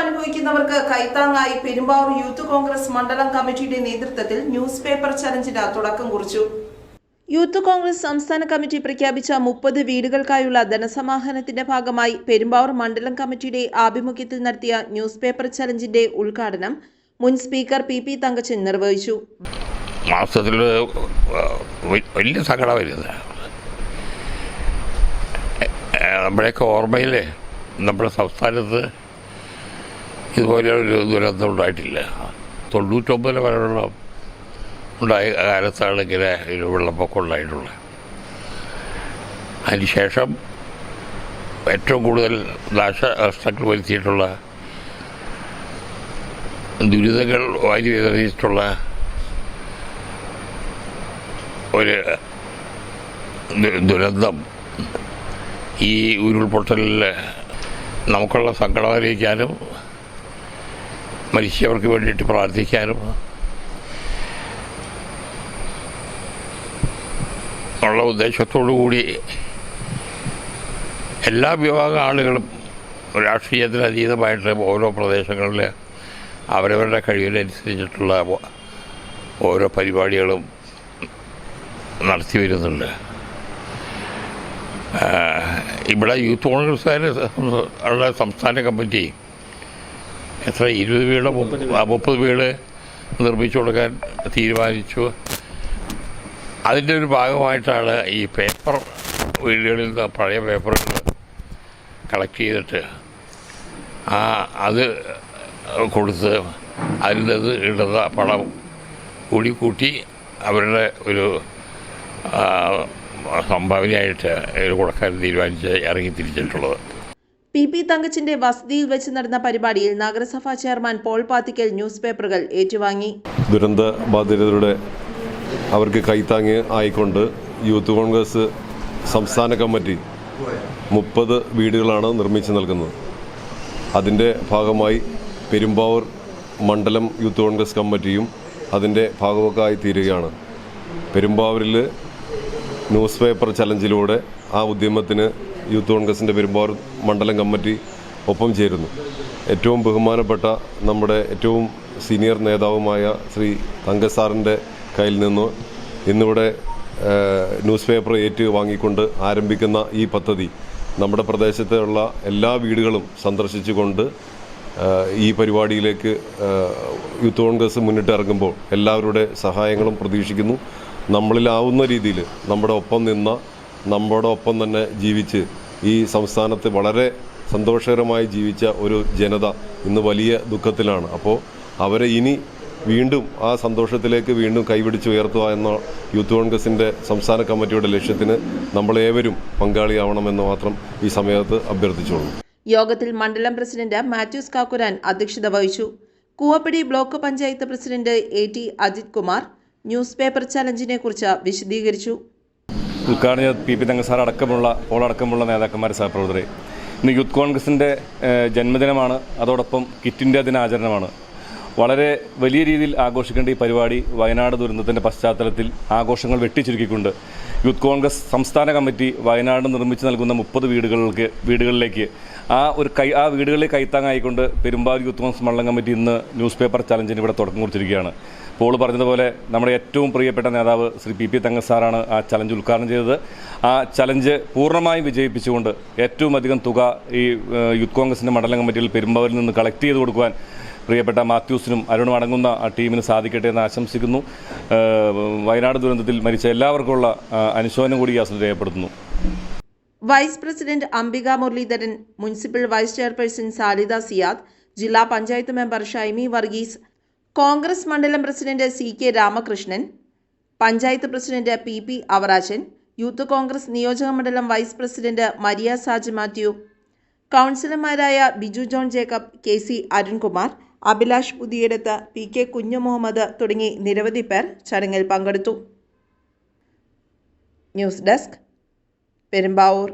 അനുഭവിക്കുന്നവർക്ക് കൈത്താങ്ങായി പെരുമ്പാവൂർ യൂത്ത് കോൺഗ്രസ് മണ്ഡലം കമ്മിറ്റിയുടെ നേതൃത്വത്തിൽ ന്യൂസ് പേപ്പർ ചലഞ്ചിന് തുടക്കം കുറിച്ചു. യൂത്ത് കോൺഗ്രസ് സംസ്ഥാന കമ്മിറ്റി പ്രഖ്യാപിച്ച മുപ്പത് വീടുകൾക്കായുള്ള ധനസമാഹരണത്തിന്റെ ഭാഗമായി പെരുമ്പാവൂർ മണ്ഡലം കമ്മിറ്റിയുടെ ആഭിമുഖ്യത്തിൽ നടത്തിയ ന്യൂസ് പേപ്പർ ചലഞ്ചിന്റെ ഉദ്ഘാടനം മുൻ സ്പീക്കർ പി പി തങ്കച്ചൻ നിർവഹിച്ചു. മാസത്തിൽ വലിയ സങ്കടമായിരുന്നു നമ്മുടെയൊക്കെ ഓർമ്മയിൽ നമ്മുടെ സംസ്ഥാനത്ത് ഇതുപോലെ ഒരു ദുരന്തം ഉണ്ടായിട്ടില്ല. തൊണ്ണൂറ്റൊമ്പതിലെ വരെയുള്ള ഉണ്ടായ. കാലത്താണ് ഇങ്ങനെ ഒരു വെള്ളപ്പൊക്കം ഉണ്ടായിട്ടുള്ളത്. അതിനുശേഷം ഏറ്റവും കൂടുതൽ നാശനഷ്ടങ്ങൾ വരുത്തിയിട്ടുള്ള ദുരിതങ്ങൾ വാരി വിതറിയിട്ടുള്ള ഒരു ദുരന്തം ഈ ഉരുൾപൊട്ടലിൽ നമുക്കുള്ള സങ്കടം അറിയിക്കാനും മരിച്ചവർക്ക് വേണ്ടിയിട്ട് പ്രാർത്ഥിക്കാനും. ഉള്ള ഉദ്ദേശത്തോടു കൂടി എല്ലാ വിഭാഗ ആളുകളും രാഷ്ട്രീയത്തിന് അതീതമായിട്ട് ഓരോ പ്രദേശങ്ങളിൽ അവരവരുടെ കഴിവിനനുസരിച്ചിട്ടുള്ള ഓരോ പരിപാടികളും നടത്തി വരുന്നുണ്ട്. ഇവിടെ യൂത്ത് കോൺഗ്രസ്സുകാർ ഉള്ള സംസ്ഥാന കമ്മിറ്റി എത്ര ഇരുപത് വീട് മുപ്പത് വീട് നിർമ്മിച്ചു കൊടുക്കാൻ തീരുമാനിച്ചു. അതിന്റെ ഒരു ഭാഗമായിട്ടാണ് ഈ പേപ്പർ വീടുകളിൽ നിന്ന് പഴയ പേപ്പറുകൾ കളക്ട് ചെയ്തിട്ട് ആ അത് കൊടുത്ത് അതിൽ നിന്ന് ഇടുന്ന പണം കൂടി കൂട്ടി അവരുടെ ഒരു സംഭാവനയായിട്ട് കൊടുക്കാൻ തീരുമാനിച്ച് ഇറങ്ങി തിരിച്ചിട്ടുള്ളത്. പി പി തങ്കച്ചിന്റെ വസതിയിൽ വെച്ച് നടന്ന പരിപാടിയിൽ നഗരസഭാ ചെയർമാൻ പോൾ പാത്തിക്കൽ ന്യൂസ് പേപ്പറുകൾ ഏറ്റുവാങ്ങി. ദുരന്ത ബാധിതരുടെ അവർക്ക് കൈത്താങ്ങി ആയിക്കൊണ്ട് യൂത്ത് കോൺഗ്രസ് സംസ്ഥാന കമ്മിറ്റി മുപ്പത് വീടുകളാണ് നിർമ്മിച്ചു നൽകുന്നത്. അതിന്റെ ഭാഗമായി പെരുമ്പാവൂർ മണ്ഡലം യൂത്ത് കോൺഗ്രസ് കമ്മിറ്റിയും അതിന്റെ ഭാഗമൊക്കെ തീരുകയാണ്. പെരുമ്പാവൂരിൽ ന്യൂസ് പേപ്പർ ചലഞ്ചിലൂടെ ആ ഉദ്യമത്തിന് യൂത്ത് കോൺഗ്രസിന്റെ പെരുമ്പാവൂർ മണ്ഡലം കമ്മിറ്റി ഒപ്പം ചേരുന്നു. ഏറ്റവും ബഹുമാനപ്പെട്ട നമ്മുടെ ഏറ്റവും സീനിയർ നേതാവുമായ ശ്രീ തങ്കസാറിന്റെ കയ്യിൽ നിന്ന് ഇന്നിവിടെ ന്യൂസ് പേപ്പർ ഏറ്റ് വാങ്ങിക്കൊണ്ട് ആരംഭിക്കുന്ന ഈ പദ്ധതി നമ്മുടെ പ്രദേശത്തുള്ള എല്ലാ വീടുകളും സന്ദർശിച്ചുകൊണ്ട് ഈ പരിപാടിയിലേക്ക് യൂത്ത് കോൺഗ്രസ് മുന്നിട്ടിറങ്ങുമ്പോൾ എല്ലാവരുടെ സഹായങ്ങളും പ്രതീക്ഷിക്കുന്നു. നമ്മളിലാവുന്ന രീതിയിൽ നമ്മുടെ ഒപ്പം നിന്ന നമ്മുടെ ഒപ്പം തന്നെ ജീവിച്ച് ഈ സംസ്ഥാനത്ത് വളരെ സന്തോഷകരമായി ജീവിച്ച ഒരു ജനത ഇന്ന് വലിയ ദുഃഖത്തിലാണ്. അപ്പോൾ അവരെ ഇനി വീണ്ടും ആ സന്തോഷത്തിലേക്ക് വീണ്ടും കൈപിടിച്ചുയർത്തുക എന്ന യൂത്ത് കോൺഗ്രസിന്റെ സംസ്ഥാന കമ്മിറ്റിയുടെ ലക്ഷ്യത്തിന് നമ്മളേവരും പങ്കാളിയാവണമെന്ന് മാത്രം ഈ സമയത്ത് അഭ്യർത്ഥിച്ചുള്ളൂ. യോഗത്തിൽ മണ്ഡലം പ്രസിഡന്റ് മാത്യൂസ് കാക്കുരാൻ അധ്യക്ഷത വഹിച്ചു. Koovappady block panchayat president A T Ajith Kumar newspaper ചലഞ്ചിനെ കുറിച്ച് വിശദീകരിച്ചു. ഉദ്ഘാടന പി പി തങ്കസാർ അടക്കമുള്ള പോൾ അടക്കമുള്ള നേതാക്കന്മാർ സഹപ്രവർത്തകരെ. ഇന്ന് യൂത്ത് കോൺഗ്രസിന്റെ ജന്മദിനമാണ്. അതോടൊപ്പം കിറ്റ് ഇന്ത്യ ദിനാചരണമാണ്. വളരെ വലിയ രീതിയിൽ ആഘോഷിക്കേണ്ട ഈ പരിപാടി വയനാട് ദുരന്തത്തിന്റെ പശ്ചാത്തലത്തിൽ ആഘോഷങ്ങൾ വെട്ടിച്ചുരുക്കിക്കൊണ്ട് യൂത്ത് കോൺഗ്രസ് സംസ്ഥാന കമ്മിറ്റി വയനാട് നിർമ്മിച്ച് നൽകുന്ന മുപ്പത് വീടുകൾക്ക് വീടുകളിലേക്ക് ആ ഒരു കൈ ആ വീടുകളിൽ കൈത്താങ്ങായിക്കൊണ്ട് പെരുമ്പാവൂർ യൂത്ത് കോൺഗ്രസ് മണ്ഡലം കമ്മിറ്റി ഇന്ന് ന്യൂസ് പേപ്പർ ചലഞ്ചിന് ഇവിടെ തുടക്കം കുറിച്ചിരിക്കുകയാണ്. പോൾ പറഞ്ഞതുപോലെ നമ്മുടെ ഏറ്റവും പ്രിയപ്പെട്ട നേതാവ് ശ്രീ പി പി തങ്കസാറാണ് ആ ചലഞ്ച് ഉദ്ഘാടനം ചെയ്തത്. ആ ചലഞ്ച് പൂർണമായും വിജയിപ്പിച്ചുകൊണ്ട് ഏറ്റവും അധികം തുക ഈ യൂത്ത് കോൺഗ്രസിന്റെ മണ്ഡലം കമ്മിറ്റിയിൽ പെരുമ്പാവൂരിൽ നിന്ന് കളക്ട് ചെയ്ത് കൊടുക്കുവാൻ പ്രിയപ്പെട്ട മാത്യൂസിനും അരുണും അടങ്ങുന്ന ആ ടീമിന് സാധിക്കട്ടെ എന്ന് ആശംസിക്കുന്നു. വയനാട് ദുരന്തത്തിൽ മരിച്ച എല്ലാവർക്കുമുള്ള അനുശോചനം കൂടി ഈ രേഖപ്പെടുത്തുന്നു. Vice president Ambika Muraleedharan municipal vice chairperson Salida Siyad ജില്ലാ പഞ്ചായത്ത് മെമ്പർ ഷൈമി വർഗീസ് കോൺഗ്രസ് മണ്ഡലം president C K Ramakrishnan panchayat president P P Avarajan youth Congress നിയോജക മണ്ഡലം വൈസ് പ്രസിഡന്റ് മരിയ സാജ് മാത്യു കൗൺസിലർമാരായ Biju John Jacob K C Arunkumar Abhilash Puthiyadath P K Kunju Muhammad തുടങ്ങി നിരവധി പേർ ചടങ്ങിൽ പങ്കെടുത്തു. News desk Perumbavoor.